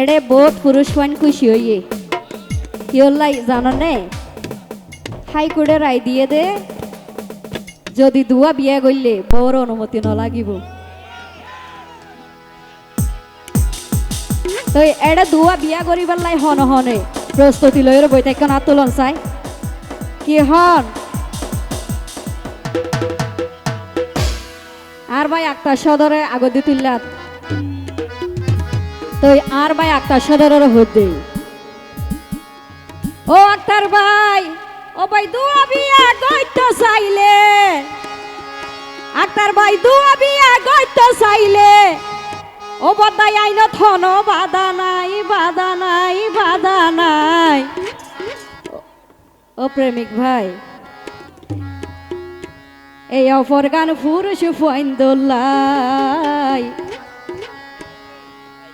এড়ে বহুত পুরুষ ফাইন খুশি হইয়ে। কিয়লাই জানো নে? হাইকোর্টে রায় দিয়ে দে, যদি দুয়া বিয়া করলে বউর অনুমতি ন লাগিব তো এড়ে দুয়া বিয়া করিবার লাই হন হনে প্রস্তুতি লইর বৈতাক্ষণ আত্মলন চাই। কি হন? আর ভাই আক্তার সদরে আগদি তুললাত। তো আর ভাই আক্তার সদরের হতে ও আক্তার ভাই, ও ভাই দুয়া বিয়া গইতো চাইলে। আক্তার ভাই দুয়া বিয়া গইতো চাইলে। ও বদাই আইন থন বাধা নাই বাধা নাই বাধা নাই। ও- প্রেমিক ভাই, এই অফর গান পুরুষ ফাইন্দোল্লাই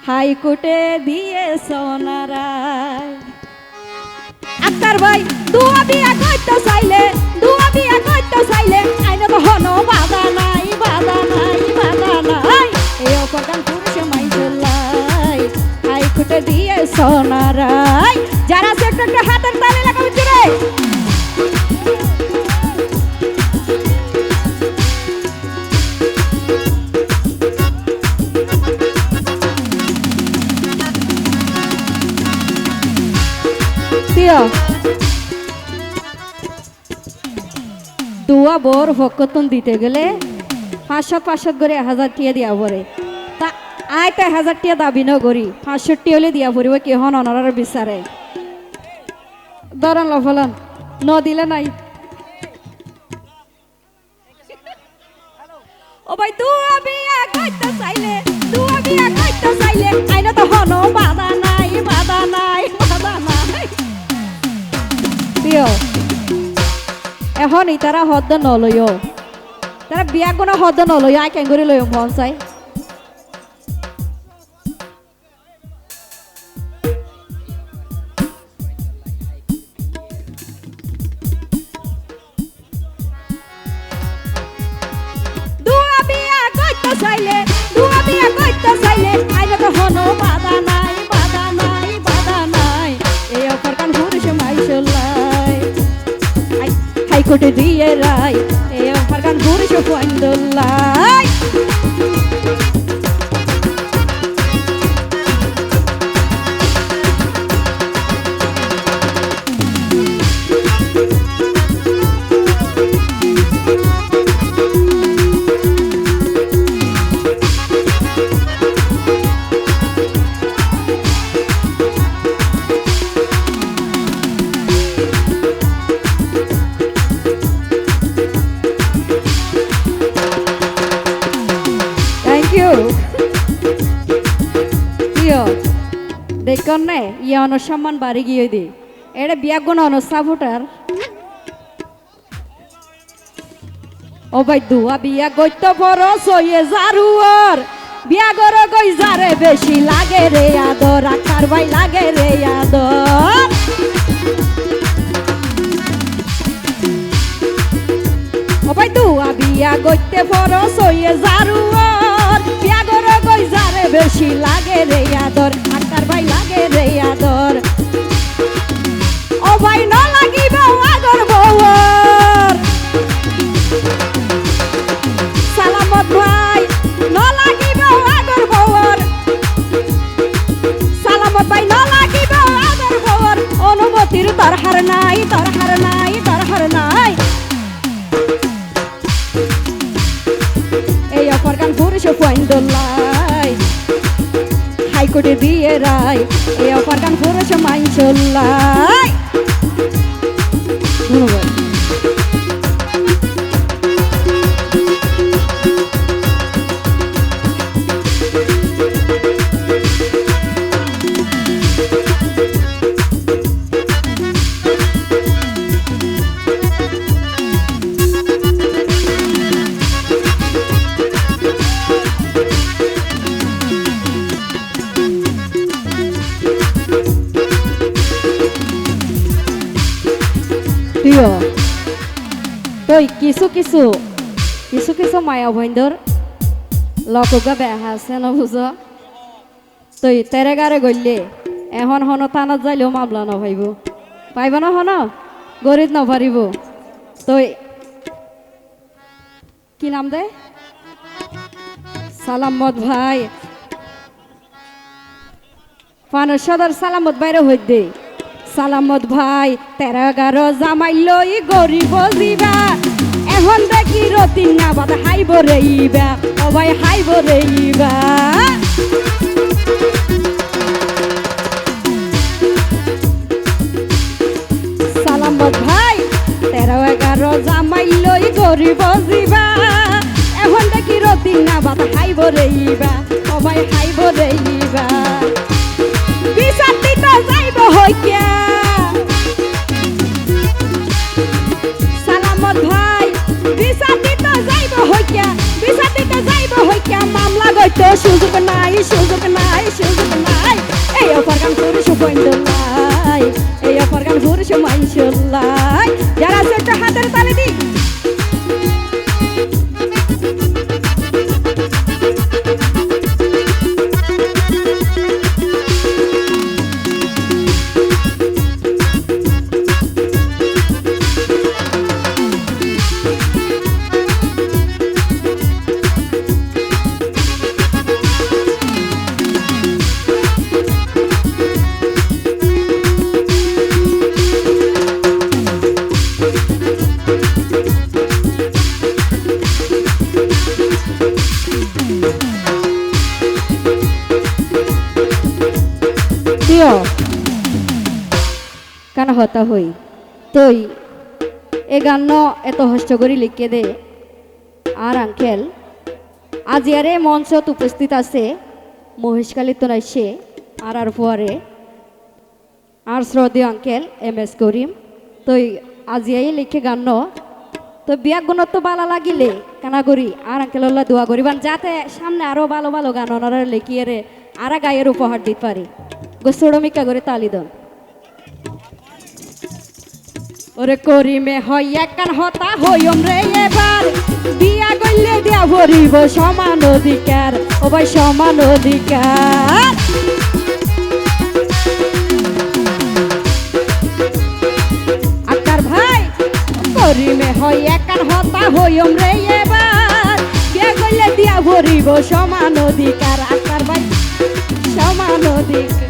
হাইকোর্টে দিয়ে সোনারায় আক্তার ভাই দুয়া বিয়া করতে চাইলে দুয়া বিয়া করতে চাইলে প্রিয় দুয়া বর ভকতন দিতে গেলে পাঁচশো পাঁচশো করে হাজার টিয়া দিয়া পরে তা আয় তো এক হাজার টিয়া দাবি ন করি পাঁচষট্টি হলে দিয়া পড়িব কি হন অনার বিচারে দরান লফলন, ন দিলে নাই। ও ভাই, দুয়া বিয়া কইতে চাইলে, দুয়া বিয়া কইতে চাইলে আইনা তো হন বাধা এখন ইতারা হদ্দ নলয়। তারা বিয়া কোনো হদ্দ নলয় আই কেঙ্গুরি লয় মন হাইকোর্টে দিয়ে রায় এই অফার কান পুরুষ পন্দলাই থ্যাংক দেখুন ইয়ে অনুসম্মান বাড়ি গিয়ে দি। এটা ও ভাই দুয়া বিয়া গইত বড় সইয়ে জারুয়ার। বিয়া গর গই যারে বেশি লাগে রে আদর ভাই লাগে রে আদর। ও ভাই দুয়া বিয়া গইতে বড় সইয়ে পুরুষ ফাইন্দোল্লাই হাইকোর্টে দিয়ে রায় এই অফার গান পুরুষ মাইনচল্লাই ধন্যবাদ প্রিয় তই কিছু কিছু কিছু কিছু মায়া বন্ধর লগগা বেহা আছে ন বুঝ তেরে গারে গইলে এখন হন থানাত যাইলেও মামলা ন ভাইব পাইব না হন? গরিব ন পারিব কি নাম দে? সালামত ভাই। ফানুর সদর সালামত বাইরে হই দে। সালামত ভাই তেরো এগারো জামাই লই গরিব দিবা এখন দেখি রতিন না বাদ হাইব রেইবা ও ভাই হাইব রেইবা সালামত ভাই তেরো এগারো জামাই লই গরিব দিবা এখন দেখি রতিন না বাদ হাইব রেইবা ও ভাই হাইব রেইবা কেন হতা হই? তই এ গান এত হস্ত করি লিখে দে। আর আঙ্কেল, আজি আরে মঞ্চত উপস্থিত আছে মহেশকালী তো নাইছে আর আর পরে আর শ্রদ্ধেয় আঙ্কেল, এম এস করিম। তই আজি আই লিখে গান তো বিয়া গুণত তো ভালো লাগিলে, কানা করি। আর আঙ্কেল দোয়া করিবান যাতে সামনে আরও ভালো ভালো গান ওনারা লিখিয়ে রে আর গায়ের উপহার দিতে পারি গোসড়মিকা করে তালি দন ওরে করিমে হয় একান হতা হইম রে এবার। বিয়া গইলে দিয়া ভরিব সমান অধিকার, ও ভাই সমান অধিকার। আকার ভাই, করিমে হয় একান হতা হইম রে এবার। বিয়া গইলে দিয়া ভরিব সমান অধিকার আকার ভাই, সমান অধিকার।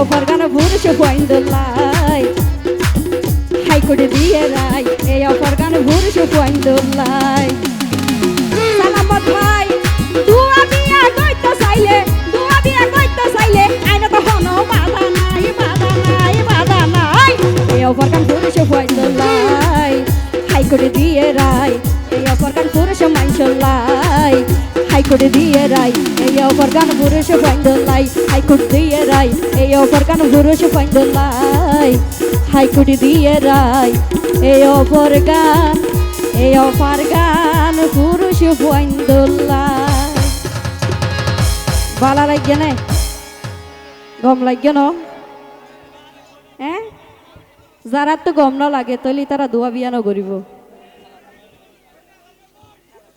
এই অফার গান পুরুষ পয়েন্দ্লাই হাইকোর্টে দিয়ে রাই এই অফার গান পুরুষ পয়েন্দ্লাই সালামত ভাই দুয়া বিয়া কইতে চাইলে দুয়া বিয়া কইতে চাইলে আইনে তো হন বাধা নাই বাধা নাই বাধা নাই এই অফার গান পুরুষ পয়েন্দ্লাই হাইকোর্টে দিয়ে রাই এই অফার গান পুরুষ মাইশলাই হাইকোর্টে দিয়ে রাই। এই অফার গান পুরুষ পয়েন্দ্লাই হাইকোর্ট দিয়ে রাই। এই অফার গান পুরুষ পয়েন্দ্লাই হাইকোর্টে দিয়ে রাই। এই অফার গান, এই অফার গান পুরুষ পয়েন্দ্লাই বালা লাগে না। গম লাগে ন। হ্যাঁ? যারা তো গম ন লাগে তলি তারা দোয়া বিয়া নকৰিব